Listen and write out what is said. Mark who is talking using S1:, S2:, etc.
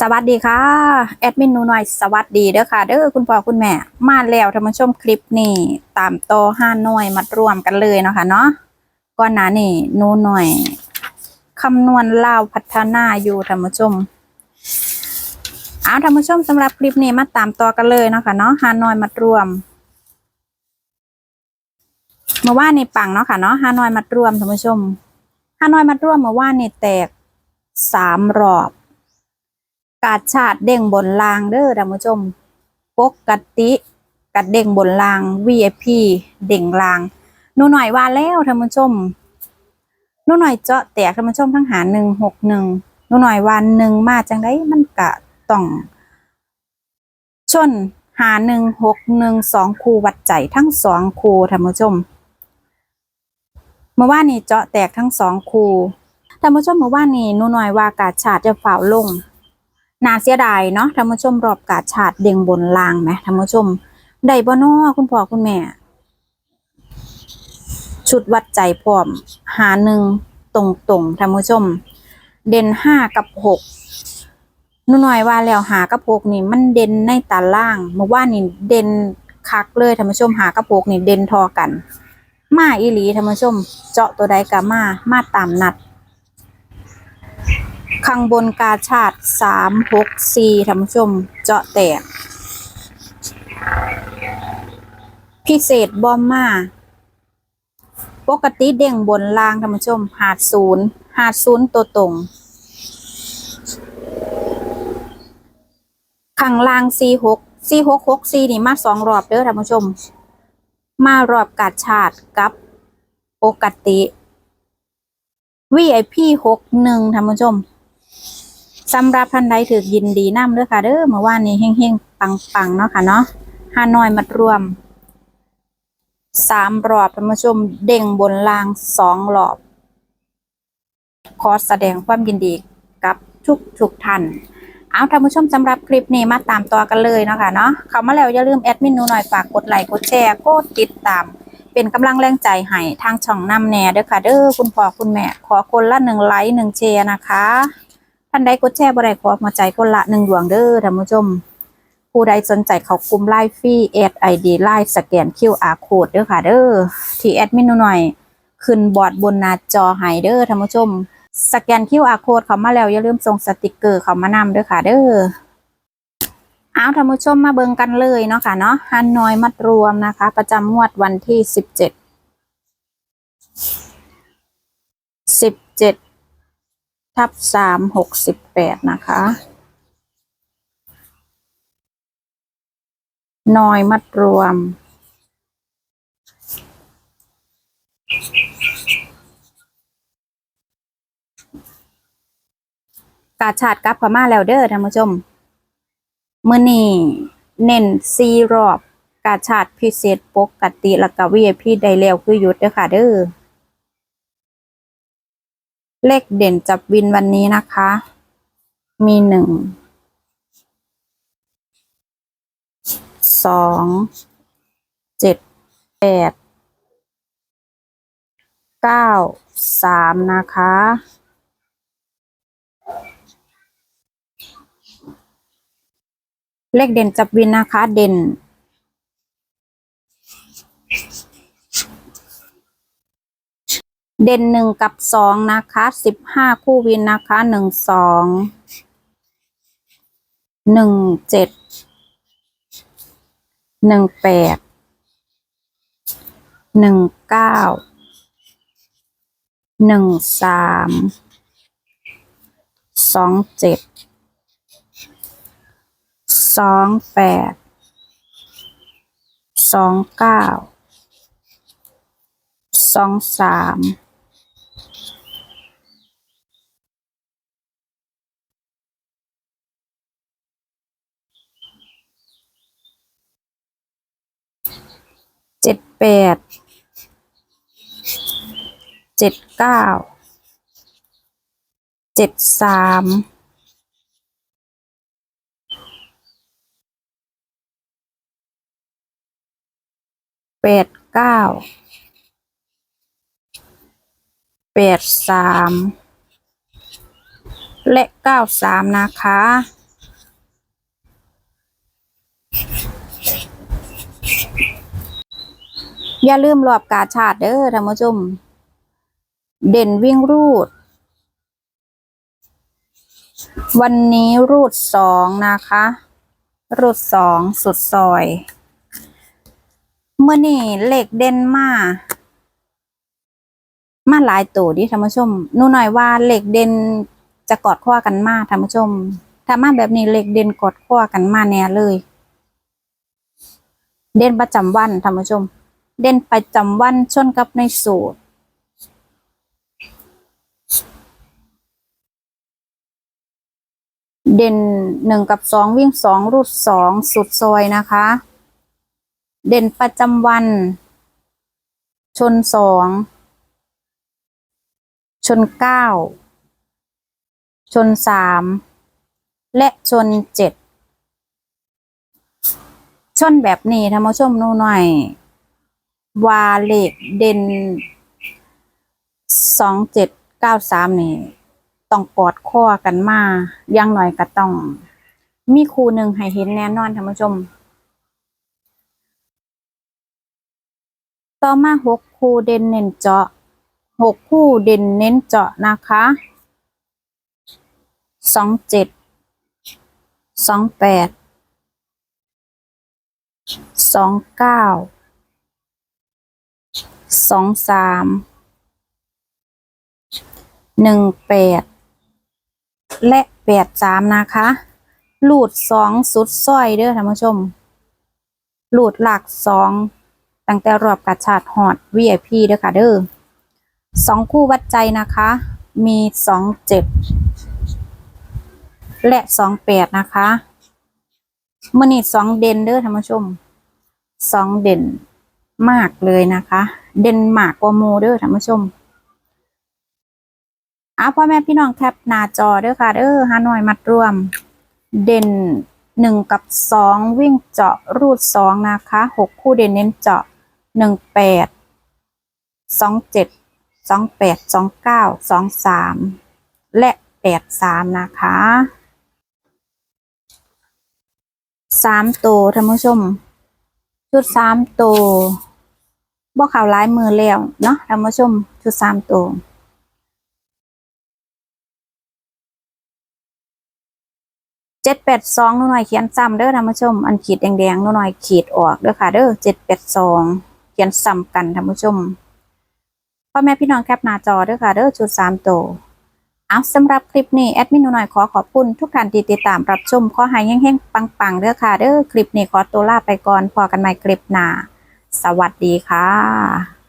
S1: สวัสดีค่ะ แอดมินหนูหน่อยสวัสดีเด้อค่ะ เด้อคุณพ่อคุณแม่ มาแล้วท่านผู้ชมคลิปนี้ตามโตห้าหน่วยมารวมกันเลยเนาะค่ะเนาะก่อนหน้านี้หนูหน่อยคำนวณลาวพัฒนาอยู่ท่านผู้ชมเอาท่านผู้ชมสำหรับคลิปนี้มาตามต่อกันเลยเนาะค่ะเนาะห้าหน่วยมารวมเมื่อวานนี่ปังเนาะค่ะเนาะห้าหน่วยมารวมท่านผู้ชมห้าหน่วยมารวมเมื่อวานนี่แตกสามรอบ กาดชาดเด้งบนรางเด้อท่านผู้ชม ปกติกัดเด้งบนราง VIP เด้งรางหนูหน่อยว่าแล้วท่านผู้ชมหนูหน่อยเจาะแตกท่านผู้ชมทั้งหาหนึ่งหกหนึ่งหนูหน่อยวันหนึ่งมาจังไดมันกะต้องชนหาหนึ่งหกหนึ่งสองคูวัดใจทั้งสองคูท่านผู้ชมเมื่อวานนี้เจาะแตกทั้งสองคูท่านผู้ชมเมื่อวานนี้หนูหน่อยว่ากาดชาดจะฝ่าลง น่าเสียดายเนาะท่านผู้ชมรอบกาชาดเด้งบนลางไหมท่านผู้ชมได้บ่นอคุณพ่อคุณแม่ ชุดวัดใจพร้อม หาหนึ่งตรงตรงๆท่านผู้ชม เด่นห้ากับหกหนูหน่อยว่าแล้วหากับหกนี่ มันเด่นในตาล่างเมื่อว่านนี่เด่นคักเลยท่านผู้ชมหากับหกนี่เด่นทอกัน มาอีหลีท่านผู้ชม เจาะตัวใดกะมามาตามนัด ข้างบนกาชาดสามหกสี่ท่านผู้ชมเจาะแตก พิเศษบอมมาปกติเด้งบนล่างท่านผู้ชม หาดศูนย์หาดศูนย์ตัวตรงข้างล่างสี่หกสี่หกหกสี่นี่มาสองรอบเด้อท่านผู้ชม มารอบกาชาดกับปกติ VIP หกหนึ่งท่านผู้ชม สำหรับท่านใดถือยินดีนํเด้อค่ะเด้อเมื่อวานนี้เฮงๆปังๆเนาะค่ะเนาะฮาน้อยมัดรวมสามรอบท่านผู้ชมเด้งบนล่างสองรอบ ขอแสดงความยินดีกับทุกทุกๆท่านเอาท่านผู้ชมสำหรับคลิปนี้มาตามต่อกันเลยเนาะค่ะเนาะเข้ามาแล้วอย่าลืมแอดมินหนูหน่อยฝากกดไลค์กดแชร์กดติดตาม เป็นกำลังแรงใจให้ทางช่องนำแน่เด้อค่ะเด้อคุณพ่อคุณแม่ขอคนละหนึ่งไลค์หนึ่งแชร์นะคะ ท่านใดกดแชร์บ่ได้ขอมาใจคนละหนึ่งดวงเด้อท่านผู้ชม ผู้ใดสนใจเขากลุ่มไลฟ์ฟรีแอดไอดีไลฟ์สแกน QR code เด้อค่ะเด้อที่แอดมินหน่อย ขึ้นบอร์ดบนหน้าจอให้เด้อท่านผู้ชม สแกน QR code เขามาแล้วอย่าลืมส่งสติกเกอร์เขามานำเด้อค่ะเด้อเอาท่านผู้ชมมาเบิ่งกันเลยเนาะค่ะเนาะฮันนอยมัดรวมนะคะ ประจำงวดวันที่สิบเจ็ดสิบเจ็ด ทับสามหกสิบแปดนะคะนอยมัดรวม กาชาดกับพม่าแล้วเด้อท่านผู้ชมมื่อนี้เน้นซีรอบ กาชาดพิเศษปกติแล้วก็วีพีได้แล้วคือหยุดเด้อค่ะเด้อ เลขเด่นจับวินวันนี้นะคะ มีหนึ่ง สอง เจ็ด แปด เก้า สามนะคะ เลขเด่นจับวินนะคะ เด่น เด่นหนึ่งกับสองนะคะสิบห้าคู่วินนะคะหนึ่งสองหนึ่งเจ็ดหนึ่งแปดหนึ่งเก้าหนึ่งสามสองเจ็ดสองแปดสองเก้าสองสาม เจ็ดแปดเจ็ดเก้าเจ็ดสามแปดเก้าแปดสามและเก้าสามนะคะ อย่าลืมรอบกาชาติเด้อท่านผู้ชม เด่นวิ่งรูด วันนี้รูดสองนะคะ รูดสองสุดซอย เมื่อนี่เหล็กเด่นมามาหลายตัวดิท่านผู้ชมนู่นหน่อยว่าเหล็กเด่นจะกอดข้อกันมาท่านผู้ชมถ้ามาแบบนี้เหล็กเด่นกอดข้อกันมาแน่เลย เด่นประจำวันท่านผู้ชม เด่นประจำวันชนกับในสูตร เด่นหนึ่งกับสองวิ่งสองรูดสองสุดซอยนะคะ เด่นประจำวัน ชนสองชนเก้าชนสามและชนเจ็ดชนแบบนี้ท่านผู้ชมนูหน่อย วาเลขเด่นสองเจ็ดเก้าสามนี่ต้องกอดข้อกันมาอยังหน่อยก็ต้อง มีครูหนึ่งให้เห็นแน่นอนท่านผู้ชม ต่อมาหกคู่เด่นเน้นเจาะหกคู่เด่นเน้นเจาะนะคะสองเจ็ดสองแปดสองเก้า สองสาม หนึ่งแปด และแปดสามนะคะหลูดสองสุดสร้อยเด้อท่านผู้ชมหลูดหลักสองตั้งแต่รอบกระชาดหอด VIP เด้อค่ะเด้อสองคู่วัดใจนะคะ มีสองเจ็ดและสองแปดนะคะมื่อนี้สองเด่นเด้อท่านผู้ชมสองเด่น มากเลยนะคะ เดนมากกว่าโมเด้อท่านผู้ชมอาพ่อแม่พี่น้องแคปหน้าจอเด้อค่ะเด้อฮานอยมัดรวม เด่นหนึ่งกับสองวิ่งเจาะรูดสองนะคะหกคู่เด่นเน้นเจาะหนึ่งแปดสองเจ็ดสองแปดสองเก้าสองสามและแปดสามนะคะสามตัวท่านผู้ชม ชุดสามตัวบ่ข่าวร้ายมือแล้วเนาะท่านผู้ชมชุดสามตัวเจ็ดแปดสองหนูหน่อยเขียนซ้ำเด้อท่านผู้ชม อันขีดแดงๆหนูหน่อยขีดออกเด้อค่ะ เด้อเจ็ดแปดสองเขียนซ้ำกันท่านผู้ชมพ่อแม่พี่น้องแคปหน้าจอเด้อค่ะ เด้อชุดสามตัว เอาสำหรับคลิปนี้แอดมินหนูหน่อยขอขอบคุณทุกท่านที่ติดตามรับชมขอให้งๆปังๆเด้อค่ะเด้อคลิปนี้ขอตัวลาไปก่อนพอกันใหม่คลิปหน้าสวัสดีค่ะ